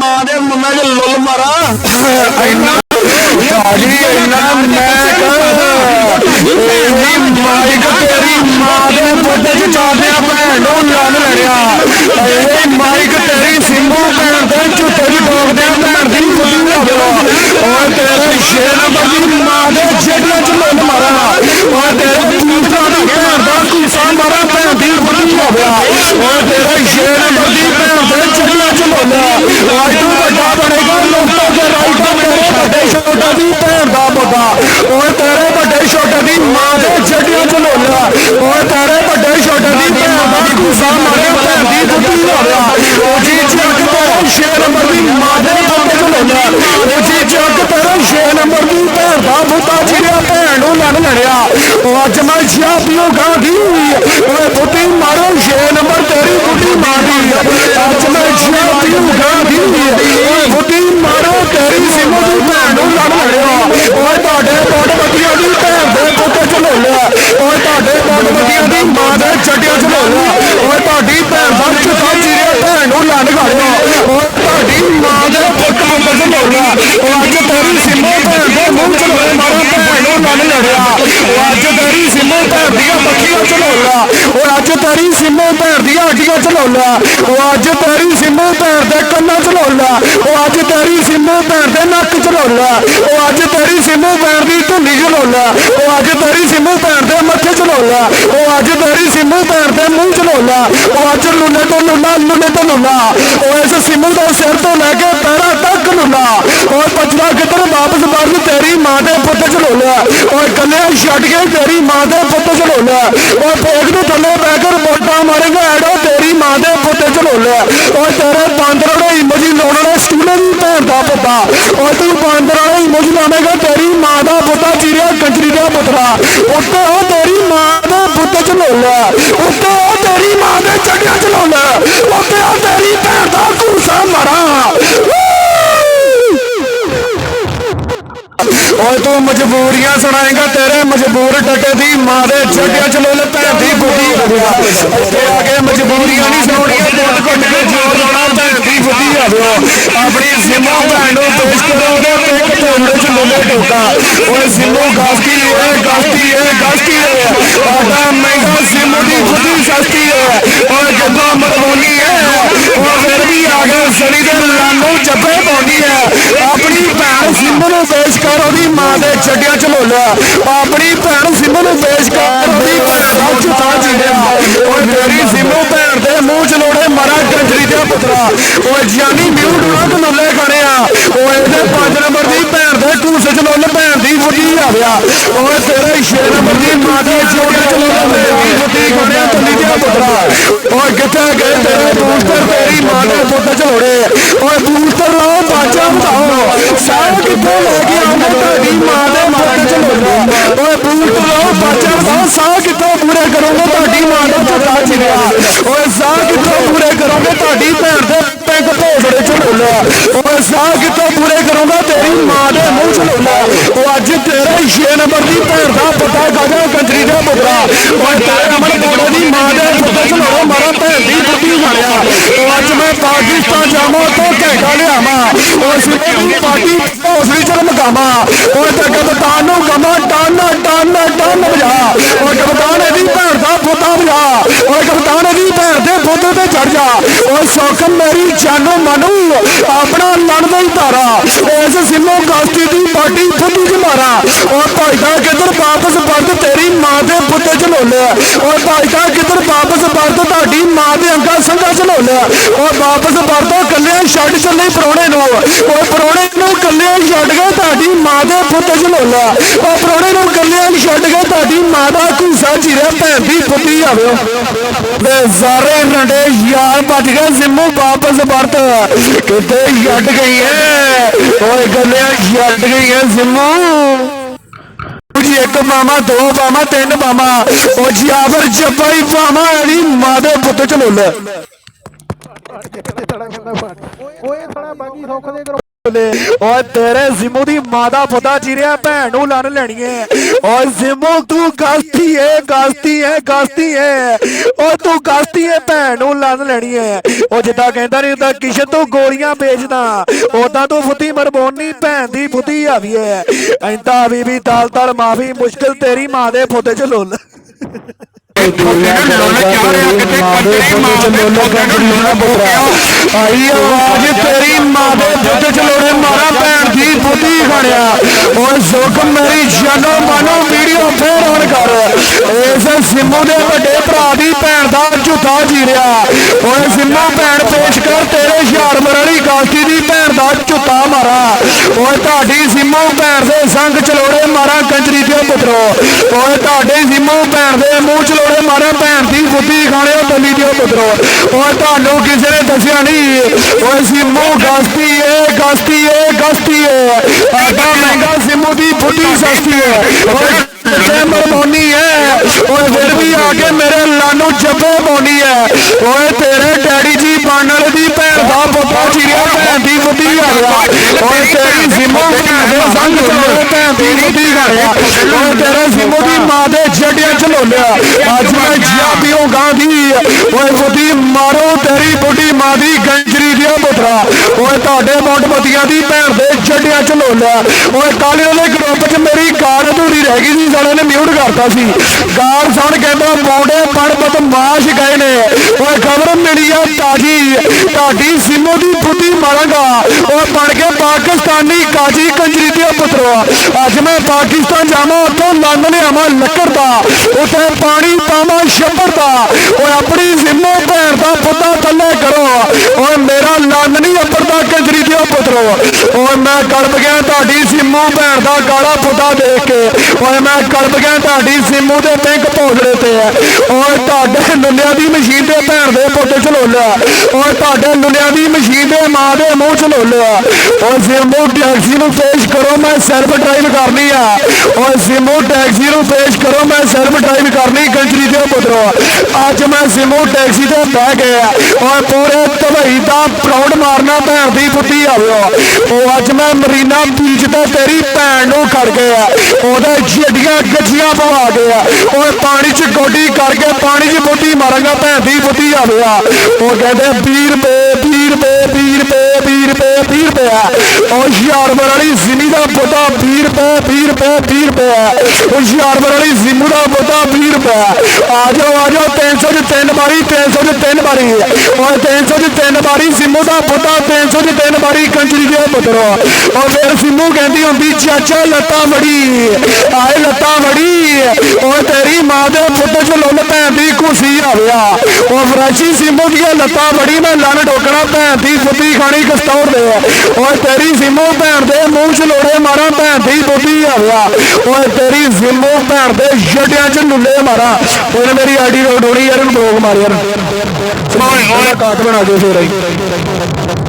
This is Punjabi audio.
ਮਾਂ ਦੇ ਮੁੰਨਾ ਚ ਲੁੱਲ ਮਾਰਾ। ਇੰਨਾ ਭਾਜੀ ਇੰਨਾ ਮੈਂ ਕਹਾਂ। ਤੇਰੀ ਮਾਈਕ ਤੇਰੀ ਮਾਂ ਦੇ ਪੁੱਤ ਚ ਚਾਦਿਆ ਭੈਣ ਨੂੰ ਲੰਨ ਲੜਿਆ ਇਹ ਮਾਈਕ ਤੇਰੀ ਸਿੰਮੂ ਭੈਣ ਦੇ ਝੁੱਟੇ ਚ ਡੋਬਦੇ ਭੈਣ ਦੀ ਮੁੰਡੀ ਹੋਵੇ ਓਏ ਤੇਰੇ ਸ਼ੇਰ ਨੰਬਰ ਦੀ ਮਾਂ ਦੇ ਜੇੜੀਆਂ ਚ ਲੁੱਲ ਮਾਰਾ ਓਏ ਤੇਰੇ ਦੂਸਰਾ ਦਾ ਭੈਣ ਦਾ ਕੁਸਾ ਮਾਰਾ ਭੈਣ ਦੀ ਮੁੰਡੀ ਹੋਵੇ ਓਏ ਤੇਰੇ ਸ਼ੇਰ ਨੰਬਰ ਦੀ ਭੈਣ ਦੇ ਜੇੜੀਆਂ ਚ ਲੁੱਲ ਓਏ ਤੂੰ ਵੱਡਾ ਬਣੇਗਾ ਲੋਕਾਂ ਦੇ ਰਾਈਟਾਂ ਤੇਰੇ ਵੱਡੇ ਛੋਟਾ ਦੀ ਭੈਣ ਦਾ ਮੁੰਡਾ ਓਏ ਤੇਰੇ ਵੱਡੇ ਛੋਟੇ ਦੀ ਮਾਂ ਦੇ ਜੇੜੀਆਂ ਚ ਲੁੱਲ ਓਏ ਤੇਰੇ ਵੱਡੇ ਛੋਟੇ ਦੀ ਭੈਣ ਦਾ ਕੁਸਾ ਮਾਰੇ ਭੈਣ ਦੀ ਮੁੰਡੀ ਹੋਵੇ ਉਹ ਜੀ ਚੱਕ ਤੇਰੇ ਸ਼ੇਰ ਨੰਬਰ ਦੀ ਮਾਂ ਦੇ ਪੁੱਤ ਚ ਲੁੱਲ ਉਹ ਚੱਕ ਤੇਰੇ ਛੇ ਨੰਬਰ ਦੀ ਭੈਣ ਦਾ ਬੁੱਤਾ ਚਿਰਿਆ ਭੈਣ ਨੂੰ ਲੜ ਲੜਿਆ। ਉਹ ਅੱਜ ਮੈਂ ਸ਼ਾ ਪੀਊਗਾ ਦੀ ਓਏ ਬੁੱਤੀ ਮਾਰੋ ਛੇ ਨੰਬਰ ਤੇਰੀ ਬੁੱਤੀ ਮਾਰੀ ਅੱਜ ਮੈਂ ਸ਼ਾ ਪੀਊਗਾ ਦੀ ਓਏ ਬੁੱਤੀ ਮਾਰੋ ਤੇਰੀ ਸਿਮੋ ਦੀ ਭੈਣ ਨੂੰ ਲੜ ਲੜਿਆ ਓਏ ਤੁਹਾਡੇ ਕੋਟ ਬੱਤੀਆਂ ਦੀ ਭੈਣ ਦੇ ਪੁੱਤ ਚ ਲੁੱਲਿਆ ਓਏ ਤੁਹਾਡੇ ਕੋਟ ਬੱਤੀਆਂ ਦੀ ਮਾਂ ਦੇ ਚੱਡਿਆਂ ਚ ਲੁੱਲਿਆ ਓਏ ਤੁਹਾਡੀ ਭੈਣ ਦਾ ਚੁੱਕਾ ਚਿਰਿਆ ਭੈਣ ਨੂੰ ਲੜ ਗਾੜਿਆ ਓਏ ਤੁਹਾਡੀ ਮਾਂ ਦੇ ਪੁੱਤ ਉਹ ਅੱਜ ਤੇਰੀ ਸਿਮੋ ਭੈਣ ਦੇ ਮੂੰਹ ਚ ਲੋਏ ਮਾਰੋ ਭੈਣ ਨੂੰ ਲੜ ਲੜਿਆ ਉਹ ਅੱਜ ਤੇਰੀ ਸਿਮੋ ਭੈਣ ਦੀਆਂ ਬੱਖੀਆਂ ਚ ਲੁੱਲਿਆ ਉਹ ਅੱਜ ਤੇਰੀ ਸਿਮੋ ਭੈਣ ਦੀਆਂ ਅੱਡੀਆਂ ਚ ਲੁੱਲਿਆ ਉਹ ਅੱਜ ਤੇਰੀ ਸਿਮੋ ਭੈਣ ਦੇ ਕੰਨਾਂ ਚ ਲੁੱਲਿਆ ਉਹ ਅੱਜ ਤੇਰੀ ਸਿਮੋ ਭੈਣ ਦੇ ਨੱਕ ਉਹ ਅੱਜ ਤੇਰੀ ਸਿਮੋ ਭੈਣ ਦੀ ਢੁੰਡੀ ਚ ਲੁੱਲਿਆ ਉਹ ਅੱਜ ਤੇਰੀ ਸਿਮੋ ਭੈਣ ਦੇ ਮੱਥੇ ਚ ਲੁੱਲਿਆ ਉਹ ਅੱਜ ਤੇਰੀ ਸਿਮੋ ਭੈਣ ਦੇ ਮੂੰਹ ਚ ਲੁੱਲਿਆ ਉਹ ਅੱਜ ਲੁੱਲੇ ਤੋਂ ਲੁੱਲਾ ਲੁੱਲੇ ਤੋਂ ਲੁੱਲਾ ਉਹ ਇਸ ਸਿੰਮੂ ਦਾ ਸਿਰ ਤੋਂ ਲੈ ਕੇ ਪੈਰਾਂ ਤੱਕ ਲੁੱਲਾ ਉਹ ਪਛੜਾ ਕਿੱਧਰ ਵਾਪਸ ਵਰਨ ਤੇਰੀ ਮਾਂ ਦੇ ਪੁੱਤ ਚ ਲੁੱਲਿਆ ਕੱਲਿਆ ਛੱਡ ਕੇ ਤੇਰੀ ਮਾਂ ਦੇ ਪੁੱਤ ਚ ਲੁੱਲਿਆ ਫੇਕ ਦੇ ਥੱਲੇ ਬਹਿ ਕੇ ਵੋਟਾਂ ਮਾਰੇਗਾ ਐਡੋ ਤੇਰੀ ਮਾਂ ਦੇ ਪੁੱਤ ਚ ਲੁੱਲਿਆ ਤੇਰੇ ਬਾਂਦਰ ਵਾਲੇ ਇਮੋਜੀ ਲਾਉਣ ਸਟੂਲੇ ਦੀ ਭੈਣ ਦਾ ਪੁੱਤਾ। ਉਹ ਤੂੰ ਬਾਂਦਰ ਵਾਲੇ ਇਮੋਜੀ ਲਾਵੇਂਗਾ, ਤੇਰੀ ਮਾਂ ਦਾ ਪੁੱਤਾ ਚੀਰਿਆ, ਕੰਜਰੀ ਦਾ ਪੁੱਤਰਾ। ਉੱਤੇ ਉਹ ਤੇਰੀ ਮਾਂ ਦੇ ਪੁੱਤ ਚ ਲੁੱਲਿਆ ਉੱਤੇ ਉਹ ਤੇਰੀ ਮਾਂ ਦੇ ਚੱਡਿਆਂ ਚ ਲੁੱਲਿਆ ਉੱਤੇ ਉਹ ਤੇਰੀ ਭੈਣ ਦਾ ਘੂਸਾ ਮਰਾ। ਓਏ ਤੂੰ ਮਜਬੂਰੀਆਂ ਸੁਣਾਏਗਾ, ਤੇਰੇ ਮਜਬੂਰ ਟੱਟੇ ਦੀ ਮਾਂ ਦੇ ਛੱਡਿਆਂ ਚ ਲੁੱਲ ਭੈਣ ਦੀ ਬੁੱਢੀ ਇੱਥੇ ਆ ਕੇ ਮਜਬੂਰੀਆਂ ਨਹੀਂ ਸੁਣਾਉਣੀਆਂ ਦੁੱਧ ਘੁੱਟ ਕੇ ਜੋਰ ਲਾਉਣਾ, ਭੈਣ ਦੀ ਬੁੱਢੀ ਆਵੋ ਆਪਣੀ ਸਿਮੋ ਭੈਣ ਨੂੰ ਪੇਸ਼ ਕਰੋਗੇ ਤੇ ਇੱਕ ਢੋਲੇ ਚ ਲੁੱਲੇ ਟੋਕਾ। ਓਏ ਸਿਮੋ ਗਾਸਤੀ ਏ ਗਾਸਤੀ ਏ ਗਾਸਤੀ ਏ। ਸਾਡਾ ਮਹਿੰਗਾ ਸਿਮੋ ਦੀ ਬੁੱਢੀ ਸਸਤੀ ਏ ਓਏ ਜਦੋਂ ਮਰਵਾਉਣੀ ਏ ਉਹ ਫਿਰ ਵੀ ਆ ਗਿਆ ਸਣੀ ਦੇ ਲਾਨੋਂ ਜੱਫੇ ਪਾਉਂਦੀ ਏ ਆਪਣੀ ਭੈਣ ਸਿਮੋ ਨੂੰ ਪੇਸ਼ ਕਰ ਉਹਦੀ ਮਾਂ ਦੇ ਛੱਡਿਆਂ ਚ ਲੁੱਲਿਆ ਆਪਣੀ ਭੈਣ ਸਿਮੋ ਨੂੰ ਪੇਸ਼ ਕਰ ਉਹਦੀ ਭੈਣ ਦਾ ਓਏ ਤੇਰੀ ਸਿਮੋ ਭੈਣ ਦੇ ਮੂੰਹ ਚ ਲੋੜੇ ਮਾਰਾ ਕੰਜਰੀ ਦੇ ਪੁੱਤਰਾ। ਓਏ ਜਾਨੀ ਮਿਊ ਡੂਣਾ ਤੇ ਨੁੱਲੇ ਖੜਿਆ ਓਏ ਇਹਦੇ 5 ਨੰਬਰ ਦੀ ਭੈਣ ਦੇ ਘੂਸੇ ਚ ਲੁੱਲ ਭੈਣ ਦੀ ਫੁੱਟੀ ਆਵਿਆ ਓਏ ਤੇਰੇ 6 ਨੰਬਰ ਦੀ ਮਾਂ ਦੇ ਜੋੜੇ ਚ ਲੁੱਲ ਭੈਣ ਦੀ ਫੁੱਟੀ ਖੜਿਆ ਤੱਲੀ ਦੇ ਪੁੱਤਰਾ ਓਏ ਕਿੱਥੇ ਗਏ ਤੇਰੇ ਬੂਸਟਰ ਤੇਰੀ ਮਾਂ ਦੇ ਪੁੱਤ ਚ ਲੋੜੇ ਓਏ ਬੂਸਟਰ ਲਾਓ ਬਾਜਾ ਵਧਾਓ ਸਾਹ ਕਿੱਥੇ ਲੈ ਕੇ ਆਉਂਦੇ ਤੁਹਾਡੀ ਮਾਂ ਦੇ ਪੁੱਤ ਚ ਲੋੜੇ ਓਏ ਬੂਸਟਰ ਲਾਓ ਬਾਜਾ ਵਧਾਓ ਸਾਹ ਕਿੱਥੋਂ ਪੂਰੇ ਕਰੋਗੇ? ਤੁਹਾਡੀ ਮਾਂ ਦਾ ਝੁੱਟਾ ਚਿਰਿਆ ਓਏ ਸਾਹ ਕਿੱਥੋਂ ਪੂਰੇ ਕਰੋਗੇ? ਤੁਹਾਡੀ ਭੈਣ ਦੇ ਪਿੰਡ ਭੋਸੜੇ ਚ ਲੋਲਾ ਓਏ ਸਾਹ ਕਿੱਥੋਂ ਪੂਰੇ ਕਰੋਗੇ? ਤੇਰੀ ਮਾਂ ਦੇ ਮੂੰਹ ਚ ਲੋਲਾ ਉਹ ਅੱਜ ਤੇਰੇ 6 ਨੰਬਰ ਦੀ ਭੈਣ ਦਾ ਪਤਾ ਗਾਜਾ ਕੰਜਰੀ ਦਾ ਪੁੱਤਰਾ ਓਏ ਤੇਰੇ ਅਮਰ ਕੋੜੇ ਦੀ ਮਾਂ ਦੇ ਪੁੱਤ ਚ ਲੋੜਾ ਮਾਰਾ ਭੈਣ ਦੀ ਬੁੱਢੀ ਮਾਰਿਆ ਉਹ ਅੱਜ ਮੈਂ ਪਾਕਿਸਤਾਨ ਜਾਵਾਂ ਤੋਂ ਘੈਂਟਾ ਲਿਆਵਾਂ ਓਏ ਸਿੱਧੇ ਦੀ ਪਾਰਟੀ ਭੋਸੜੀ ਚ ਮਕਾਵਾਂ ਓਏ ਤੇ ਕਪਤਾਨ ਨੂੰ ਕਮਾ ਟਨ ਟਨ ਟਨ ਵਜਾ ਓਏ ਕਪਤਾਨ ਇਹਦੀ ਭੈਣ ਦਾ ਪੁੱਤਾ ਵਜਾ ਓਏ ਕਪਤਾਨ ਇਹਦੀ ਭੈਣ ਦੇ ਪੁੱਤ ਤੇ ਚੜ ਜਾ ਓਏ ਸੁੱਖ ਮੇਰੀ ਜਾਨੋ ਮਨੂ, ਆਪਣਾ ਲੜਦਾ ਹੀ ਧਾਰਾ। ਇਸ ਸਿੰਮੋ ਕਾਸਤੀ ਦੀ ਪਾਰਟੀ ਫੁੱਟੀ ਚ ਮਾਰਾ। ਓਏ ਭਾਈ ਕਿੱਧਰ ਵਾਪਸ ਪਰਤ ਤੇਰੀ ਮਾਂ ਦੇ ਪੁੱਤ ਚ ਲੋਲਿਆ ਓਏ ਭਾਈ ਕਿੱਧਰ ਵਾਪਸ ਪਰਤ ਤੁਹਾਡੀ ਮਾਂ ਦੇ ਅੰਗਾ ਸੰਗਾ ਚ ਲੋਲਿਆ ਓਏ ਵਾਪਸ ਪਰਤੋ ਕੱਲੇ ਛੱਡ ਚੱਲੇ ਪਰੋਣੇ ਨੂੰ। ਓਏ ਪਰੋਣੇ ਨੂੰ ਕੱਲੇ ਛੱਡ ਕੇ ਤੁਹਾਡੀ ਮਾਂ ਦੇ ਪੁੱਤ ਚ ਲੋਲਿਆ ਓਏ ਪਰੋਣੇ ਨੂੰ ਕੱਲੇ ਛੱਡ ਕੇ ਤੁਹਾਡੀ ਮਾਂ ਦਾ ਘੂਸਾ ਚੀਰਿਆ, ਭੈਣ ਦੀ ਪੁੱਤੀ ਆਵੇ। ਤੇ ਸਾਰੇ ਰੰਡੇ ਯਾਰ ਭੱਜ ਗਏ ਸਿੰਮੂ ਵਾਪਸ ਵਰਤ ਕਿਤੇ ਛੱਡ ਗਈ ਐ ਓਏ ਗੱਲਿਆ ਛੱਡ ਗਈ ਐ ਸਿੰਮੂ ਜੀ ਇੱਕ ਮਾਮਾ ਦੋ ਮਾਮਾ ਤਿੰਨ ਮਾਮਾ ਉਹ ਜਿਆਵਰ ਜੱਪਾਈ ਮਾਮਾ ਇਹਦੀ ਮਾਂ ਪੁੱਤ ਚ ਲੁੱਲ ਓਏ ਥੜਾ ਬਾਕੀ ਸੁੱਖ ਦੇ ਕਰੋ ਓਏ ਤੇਰੇ ਜ਼ਿਮੂ ਦੀ ਮਾਂ ਪਤਾ ਚਿਰਿਆ ਭੈਣ ਨੂੰ ਲੰਨ ਲੈਣੀ ਏ। ਓਏ ਜ਼ਿਮੂ, ਤੂੰ ਗਸਤੀ ਏ ਗਸਤੀ ਏ ਗਸਤੀ ਏ। ਓ ਤੂੰ ਗਸਤੀ ਏ, ਭੈਣ ਨੂੰ ਲੰਨ ਲੈਣੀ ਏ। ਉਹ ਜਿੱਦਾਂ ਕਹਿੰਦਾ ਨਹੀਂ ਹੁੰਦਾ, ਕਿਸ਼ਨ ਤੂੰ ਗੋਲੀਆਂ ਵੇਚਦਾ। ਉਦਾਂ ਤੂੰ ਫੁੱਤੀ ਮਰਬੋਨੀ ਭੈਣ ਦੀ ਫੁੱਤੀ ਆਵੀ ਏ। ਐਂਦਾ ਬੀਬੀ ਤਾਲ ਤਾਲ ਮਾਫੀ ਮੁਸ਼ਕਿਲ ਤੇਰੀ ਮਾਂ ਦੇ ਫੁੱਤੇ ਚ ਲੁੱਲ। ਆਈ ਆਵਾਜ਼? ਤੇਰੀ ਮਾਂ ਦੇ ਦੁੱਧ ਚਲੋੜੇ ਮਾਰਾ ਭੈਣ ਦੀ ਬੁੱਧੀ ਖੜਿਆ ਓਏ ਸੁੱਖ ਮੇਰੀ ਜਾਨੋ ਮਾਨੋ ਵੀਡੀਓ ਫੇਰ ਆਨ ਕਰ। ਇਸ ਸਿੰਮੂ ਦੇ ਵੱਡੇ ਭਰਾ ਦੀ ਭੈਣ ਦਾ ਝੂਠਾ ਜੀ ਰਿਹਾ ਓਏ ਸਿੰਮੂ ਭੈਣ ਪੇਸ਼ ਕਰ ਤੇਰੇ ਹੁਸ਼ਿਆਰ ਮਰਲੀ ਗਾਸਤੀ ਦੀ ਭੈਣ ਦਾ ਝੂਠਾ ਮਾਰਾ। ਓਏ ਤੁਹਾਡੀ ਸਿੰਮੂ ਭੈਣ ਦੇ ਸੰਗ ਚਲੋੜੇ ਮਾਰਾ ਕੰਜਰੀ ਦੇ ਪੁੱਤਰੋ। ਓਏ ਤੁਹਾਡੇ ਸਿੰਮੂ ਭੈਣ ਦੇ ਮੂੰਹ ਚਲੋੜੇ ਮਾਰਾ ਭੈਣ ਦੀ ਬੁੱਧੀ ਖਾਣਿਓ ਬਲੀ ਦਿਓ ਪੁੱਤਰੋ ਤੁਹਾਨੂੰ ਕਿਸੇ ਨੇ ਦੱਸਿਆ ਨਹੀਂ। ਓਏ ਸਿੰਮੂ, ਗਸਤੀ ਏ ਗਸਤੀ ਏ ਗਸਤੀ ਏ। ਆਟਾ ਮਹਿੰਗਾ ਸਿੰਮੂ ਦੀ ਬੁੱਧੀ ਸਸਤੀ ਏ। ਓਏ ਤੇ ਮਰਮੋਨੀ ਏ। ਓਏ ਫਿਰ ਵੀ ਆ ਕੇ ਮੇਰੇ ਲਾਨੂ ਜੱਬੇ ਮੋਨੀ ਹੈ ਓਏ ਤੇਰੇ ਡੈਡੀ ਜੀ ਬਾਨਲ ਦੀ ਭੈਣ ਦਾ ਪੁੱਤਾ ਚੀਰਿਆ ਭੈਣ ਦੀ ਬੁੱਧੀ ਆ ਗਿਆ। ਓਏ ਤੇਰੀ ਸਿੰਮੂ ਭੈਣ ਦੇ ਸੰਗ ਦੀ ਬੁੱਧੀ ਗਾੜਿਆ ਓਏ ਤੇਰੇ ਸਿੰਮੂ ਦੀ ਮਾਂ ਦੇ ਜੱਡਿਆਂ ਚ ਲੋਲਿਆ ਅੱਜ ਮੈਂ ਜਿਆ ਪੀਓ ਗਾਂਧੀ ਓਏ ਬੁੱਧੀ ਮਾਰੋ ਤੇਰੀ ਬੁੱਢੀ ਮਾਂ ਦੀ ਗੰਜਰੀ ਦਿਆ ਪੁੱਤਰਾ ਓਏ ਤੁਹਾਡੇ ਮੋਟਮਤੀਆਂ ਦੀ ਭੈਣ ਦੇ ਜੱਡਿਆਂ ਚ ਲੋਲਿਆ ਓਏ ਕੱਲ ਉਹਦੇ ਗਰੁੱਪ ਚ ਮੇਰੀ ਕਾਰ ਅਧੂਰੀ ਰਹਿ ਗਈ ਸੀ ਸਾਲੇ ਨੇ ਮਿਊਟ ਕਰਤਾ ਸੀ ਗਾਲ ਸੁਣ ਕਹਿੰਦਾ ਮੋੜੇ ਪੜ ਮਾਸ਼ ਗਏ ਨੇ ਓਏ ਖਬਰ ਮਿਲੀ ਆ ਤਾਜੀ। ਤੁਹਾਡੀ ਸਿੰਮੋ ਦੀ ਬੁੱਧੀ ਮਾਰਾਂਗਾ। ਓਏ ਬਣ ਕੇ ਪਾਕਿਸਤਾਨੀ ਕਾਜੀ ਕੰਜਰੀ ਦੇ ਪੁੱਤਰੋ। ਅੱਜ ਮੈਂ ਪਾਕਿਸਤਾਨ ਜਾਵਾਂ, ਉੱਥੋਂ ਲੰਨ ਲਿਆਵਾਂ ਲੱਕੜ ਦਾ। ਉੱਥੇ ਪਾਣੀ ਪਾਵਾਂ ਛੱਪੜ ਦਾ। ਓਏ ਆਪਣੀ ਸਿੰਮੋ ਭੈਣ ਦਾ ਪੁੱਤਾ ਥੱਲੇ ਕਰੋ। ਓਏ ਮੇਰਾ ਲੰਨ ਨਹੀਂ ਅੱਪੜਦਾ ਓਏ ਮੈਂ ਕੜਪ ਗਿਆ ਤੁਹਾਡੀ ਸਿੰਮੂ ਭੈਣ ਦਾ ਕਾਲਾ ਪੁੱਤਾ ਦੇਖ ਕੇ। ਓਏ ਮੈਂ ਕਲਪ ਗਿਆ ਤੁਹਾਡੀ ਸਿੰਮੂ ਦੇ ਪਿੰਕ ਭੋਗੜੇ ਤੇ। ਆ ਓਏ ਤੁਹਾਡੇ ਲੁੱਲਿਆਂ ਦੀ ਮਸ਼ੀਨ ਦੇ ਭੈਣ ਦੇ ਪੁੱਤ ਝਲੋਲਿਆ। ਓਏ ਤੁਹਾਡੇ ਲੁੱਲਿਆਂ ਦੀ ਮਸ਼ੀਨ ਦੇ ਮਾਂ ਦੇ ਮੂੰਹ ਝਲੋਲਿਆ। ਓਏ ਸਿੰਮੂ ਟੈਕਸੀ ਨੂੰ ਪੇਸ਼ ਕਰੋ, ਮੈਂ ਸੈਲਫ ਡਰਾਈਵ ਕਰਨੀ ਆ। ਓਏ ਸਿੰਮੂ ਟੈਕਸੀ ਨੂੰ ਪੇਸ਼ ਕਰੋ, ਮੈਂ ਸੈਲਫ ਡਰਾਈਵ ਕਰਨੀ ਕੰਜਰੀ ਦੇ ਪੁੱਤਰੋ। ਅੱਜ ਮੈਂ ਸਿੰਮੂ ਟੈਕਸੀ ਤੇ ਬਹਿ ਗਿਆ। ਓਏ ਪੂਰੇ ਧਵਈ ਦਾ ਪ੍ਰਾਊਡ ਮਾਰਨਾ ਭੈਣ ਦੀ ਬੁੱਧੀ ਆਵਿਓ। ਉਹ ਅੱਜ ਮੈਂ ਮਰੀਨਾ ਬੀਚ ਤੇ ਤੇਰੀ ਭੈਣ ਨੂੰ ਖੜ ਗਿਆ। ਉਹਦਾ ਜੱਡੀਆਂ ਗੱਜੀਆਂ ਪਵਾ ਗਿਆ। ਉਹ ਪਾਣੀ 'ਚ ਗੋਡੀ ਕਰਕੇ ਪਾਣੀ 'ਚ ਬੁੱਢੀ ਮਾਰਾਂਗਾ, ਭੈਣ ਦੀ ਬੁੱਧੀ ਆਵਿਆ ਉਹ ਕਹਿੰਦੇ 20 ਰੁਪਏ 20 ਰੁਪਏ 20 ਰੁਪਏ 20 ਰੁਪਏ ਉਹ ਹੁਸ਼ਿਆਰਪੁਰ ਵਾਲੀ ਜ਼ਿਮੀ ਦਾ ਪੁੱਤਾ 20 ਰੁਪਏ 20 ਰੁਪਏ 20 ਰੁਪਏ ਹੁਸ਼ਿਆਰਪੁਰ ਵਾਲੀ ਜ਼ਿਮੂ ਦਾ ਪੁੱਤਾ 20 ਰੁਪਏ ਆ ਜਾਓ ਆ ਜਾਓ 300 ਚ ਤਿੰਨ ਵਾਰੀ 300 ਚ ਤਿੰਨ ਵਾਰੀ। ਓਏ 300 ਚ ਤਿੰਨ ਵਾਰੀ ਸਿੰਮੂ ਦਾ ਪੁੱਤਾ 300 ਚ ਤਿੰਨ ਵਾਰੀ ਕੰਜਰੀ ਦੇ ਪੁੱਤਰੋ। ਉਹ ਫਿਰ ਸਿੰਮੂ ਕਹਿੰਦੀ ਹੁੰਦੀ, ਚਾਚਾ ਲੱਤਾਂ ਵੜੀ। ਆਏ ਲੱਤਾਂ ਵੜੀ। ਓਏ, ਤੇਰੀ ਮਾਂ ਦੇ ਪੁੱਤ ਚ ਲੁੱਲ ਭੈਣ ਦੀ ਕੁਸੀ ਆਵਿਆ ਉਹ ਫਰਾਸ਼ੀ ਸਿੰਮੂ ਦੀਆਂ ਲੱਤਾਂ ਵੜੀ, ਮੈਂ ਲੰਨ ਠੋਕਣਾ ਭੈਣ ਦੀ ਫੁੱਤੀ ਖਾਣੀ ਕਸਤੌੜ ਦੇ ਓਏ ਤੇਰੀ ਸਿੰਮੂ ਭੈਣ ਦੇ ਮੂੰਹ ਚ ਲੋੜੇ ਮਾਰਾਂ ਭੈਣ ਦੀ ਬੁੱਧੀ ਆਵਿਆ ਓਏ ਤੇਰੀ ਸਿੰਮੂ ਭੈਣ ਦੇ ਜੱਡਿਆਂ ਚ ਲੁੱਲੇ ਮਾਰਾਂ। ਉਹਨੇ ਮੇਰੀ ਆਈਡੀ ਰੋਡੋਣੀ ਯਾਰ ਇਹਨੂੰ ਬਲੋਕ ਮਾਰ ਯਾਰ। ਓਏ ਓਏ। ਕਾਟ ਬਣਾ ਦੇ ਫੇਰ